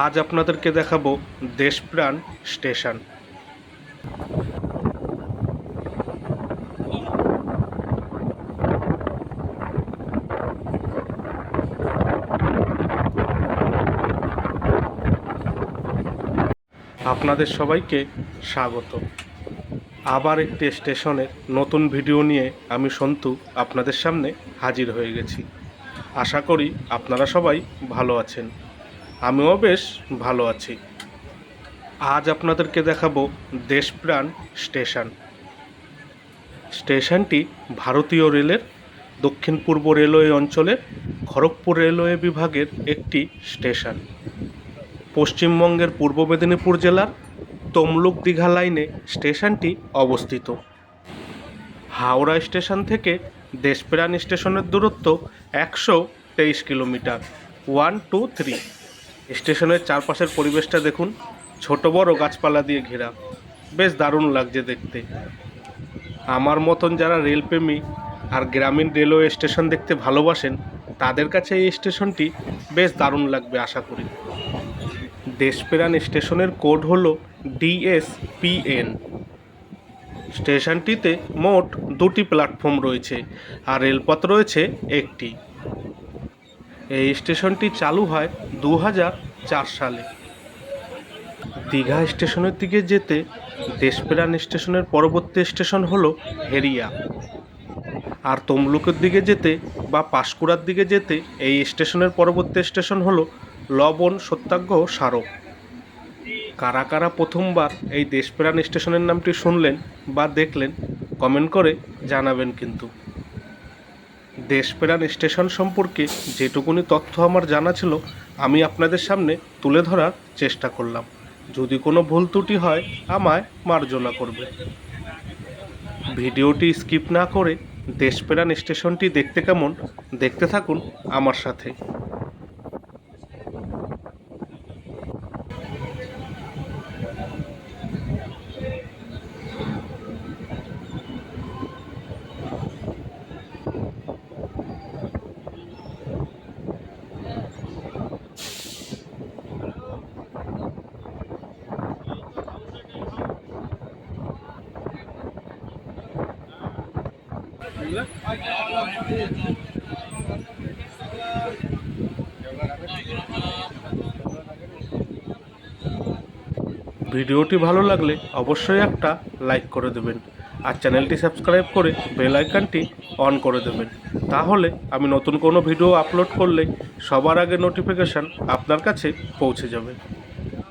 আজ আপনাদেরকে দেখাবো দেশপ্রাণ স্টেশন। আপনাদের সবাইকে স্বাগত। আবার একটি স্টেশনের নতুন ভিডিও নিয়ে আমি সন্তু আপনাদের সামনে হাজির হয়ে গেছি। আশা করি আপনারা সবাই ভালো আছেন। আমিও বেশ ভালো আছি। আজ আপনাদেরকে দেখাবো দেশপ্রাণ স্টেশন। স্টেশনটি ভারতীয় রেলের দক্ষিণ পূর্ব রেলওয়ে অঞ্চলের খড়গপুর রেলওয়ে বিভাগের একটি স্টেশন। পশ্চিমবঙ্গের পূর্ব মেদিনীপুর জেলার তমলুক দীঘা লাইনে স্টেশনটি অবস্থিত। হাওড়া স্টেশন থেকে দেশপ্রাণ স্টেশনের দূরত্ব একশো তেইশ কিলোমিটার, ওয়ান, টু, থ্রি। স্টেশনের চারপাশের পরিবেশটা দেখুন, ছোট বড় গাছপালা দিয়ে ঘেরা। বেশ দারুণ লাগছে দেখতে। আমার মতন যারা রেলপ্রেমী আর গ্রামীণ রেলওয়ে স্টেশন দেখতে ভালোবাসেন, তাদের কাছে এই স্টেশনটি বেশ দারুণ লাগবে আশা করি। দেশপ্রাণ স্টেশনের কোড হল ডিএসপিএন। স্টেশনটিতে মোট দুটি প্ল্যাটফর্ম রয়েছে, আর রেলপথ রয়েছে একটি। এই স্টেশনটি চালু হয় দু সালে। দীঘা স্টেশনের দিকে যেতে দেশপ্রাণ স্টেশনের পরবর্তী স্টেশন হলো হেরিয়া। আর তমলুকের দিকে যেতে বা পাঁশকুড়ার দিকে যেতে এই স্টেশনের পরবর্তী স্টেশন হলো লবণ সত্যাগ্রহ স্মারক কারা কারা প্রথমবার এই দেশপ্রাণ স্টেশনের নামটি শুনলেন বা দেখলেন, কমেন্ট করে জানাবেন কিন্তু। দেশপ্রাণ স্টেশন সম্পর্কে যেটুকুনি তথ্য আমার জানা ছিল, আমি আপনাদের সামনে তুলে ধরার চেষ্টা করলাম। যদি কোনো ভুল ত্রুটি হয়, আমায় মার্জনা করবে। ভিডিওটি স্কিপ না করে দেশপ্রাণ স্টেশনটি দেখতে কেমন, দেখতে থাকুন আমার সাথে। ভিডিওটি ভালো লাগলে অবশ্যই একটা লাইক করে দেবেন আর চ্যানেলটি সাবস্ক্রাইব করে বেল আইকনটি অন করে দেবেন। তাহলে আমি নতুন কোনো ভিডিও আপলোড করলে সবার আগে নোটিফিকেশান আপনার কাছে পৌঁছে যাবে।